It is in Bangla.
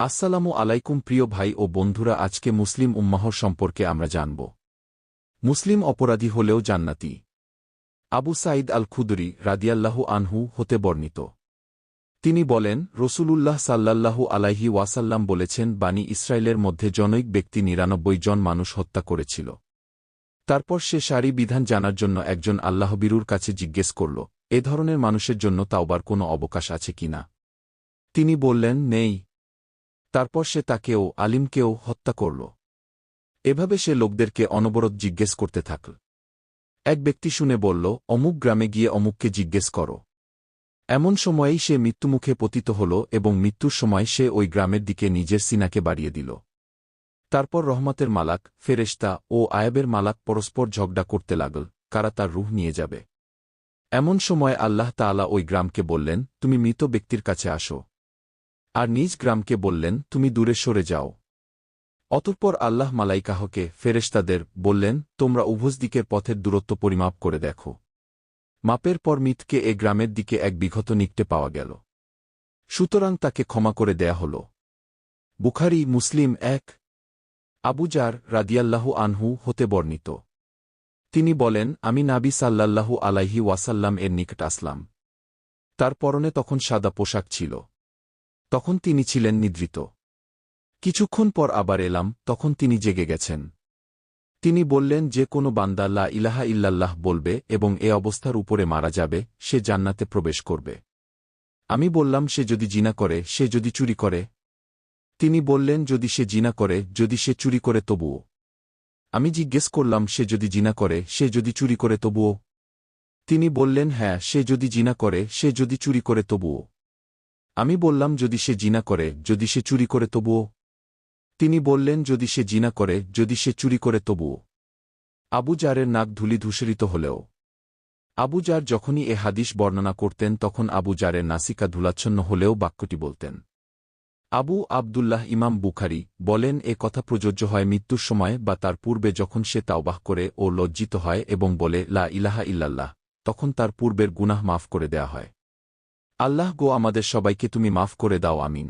আসসালামু আলাইকুম প্রিয় ভাই ও বন্ধুরা, আজকে মুসলিম উম্মাহর সম্পর্কে আমরা জানব। মুসলিম অপরাধী হলেও জান্নাতি। আবু সাঈদ আল খুদরি রাদিয়াল্লাহু আনহু হতে বর্ণিত। তিনি বলেন, রসুলুল্লাহ সাল্লাল্লাহু আলাইহি ওয়াসাল্লাম বলেছেন, বানি ইসরায়েলের মধ্যে জনৈক ব্যক্তি নিরানব্বই জন মানুষ হত্যা করেছিল। তারপর সে সারি বিধান জানার জন্য একজন আল্লাহবিরুর কাছে জিজ্ঞেস করল, এ ধরনের মানুষের জন্য তাওবার কোনো অবকাশ আছে কিনা? তিনি বললেন, নেই। তারপর সে তাকেও, আলিমকেও হত্যা করল। এভাবে সে লোকদেরকে অনবরত জিজ্ঞেস করতে থাকল। এক ব্যক্তি শুনে বলল, অমুক গ্রামে গিয়ে অমুককে জিজ্ঞেস করো। এমন সময়েই সে মৃত্যুমুখে পতিত হল এবং মৃত্যুর সময় সে ওই গ্রামের দিকে নিজের সিনাকে বাড়িয়ে দিল। তারপর রহমতের মালাক, ফেরেশতা ও আয়াবের মালাক পরস্পর ঝগড়া করতে লাগল, কারা তার রুহ নিয়ে যাবে। এমন সময় আল্লাহ তাআলা ওই গ্রামকে বললেন, তুমি মৃত ব্যক্তির কাছে আসো। আর নিজ গ্রামকে বললেন, তুমি দূরে সরে যাও। অতঃপর আল্লাহ মালাইকাহকে, ফেরেশতাদের, বললেন, তোমরা উভজ দিকের পথের দূরত্ব পরিমাপ করে দেখো। মাপের পর মিথকে এ গ্রামের দিকে এক বিঘত নিকটে পাওয়া গেল। সুতরাং তাকে ক্ষমা করে দেয়া হল। বুখারি, মুসলিম এক। আবুজার রাদিয়াল্লাহু আনহু হতে বর্ণিত। তিনি বলেন, আমি নাবি সাল্লাল্লাহু আলাইহি ওয়াসাল্লাম এর নিকট আসলাম। তার পরনে তখন সাদা পোশাক ছিল। তখন তিনি ছিলেন নিদ্রিত। কিছুক্ষণ পর আবার এলাম, তখন তিনি জেগে গেছেন। তিনি বললেন, যে কোনো বান্দা লা ইলাহা ইল্লাল্লাহ বলবে এবং এ অবস্থার উপরে মারা যাবে, সে জান্নাতে প্রবেশ করবে। আমি বললাম, সে যদি জিনা করে, সে যদি চুরি করে? তিনি বললেন, যদি সে জিনা করে, যদি সে চুরি করে তবুও। আমি জিজ্ঞেস করলাম, সে যদি জিনা করে, সে যদি চুরি করে তবুও? তিনি বললেন হ্যাঁ সে যদি জিনা করে, সে যদি চুরি করে তবুও। আমি বললাম, যদি সে জিনা করে, যদি সে চুরি করে তবুও। তিনি বললেন, যদি সে জিনা করে, যদি সে চুরি করে তবুও। আবু জারের নাক ধুলি ধূসরিত হলেও। আবু জার যখনই এ হাদিস বর্ণনা করতেন, তখন আবু জারের নাসিকা ধুলাচ্ছন্ন হলেও বাক্যটি বলতেন। আবু আবদুল্লাহ ইমাম বুখারি বলেন, এ কথা প্রযোজ্য হয় মৃত্যুর সময় বা তার পূর্বে যখন সে তাওবাহ করে ও লজ্জিত হয় এবং বলে, লা ইলাহা ইল্লাল্লাহ, তখন তার পূর্বের গুনাহ মাফ করে দেয়া হয়। আল্লাহ গো আমাদের সবাইকে তুমি মাফ করে দাও আমিন।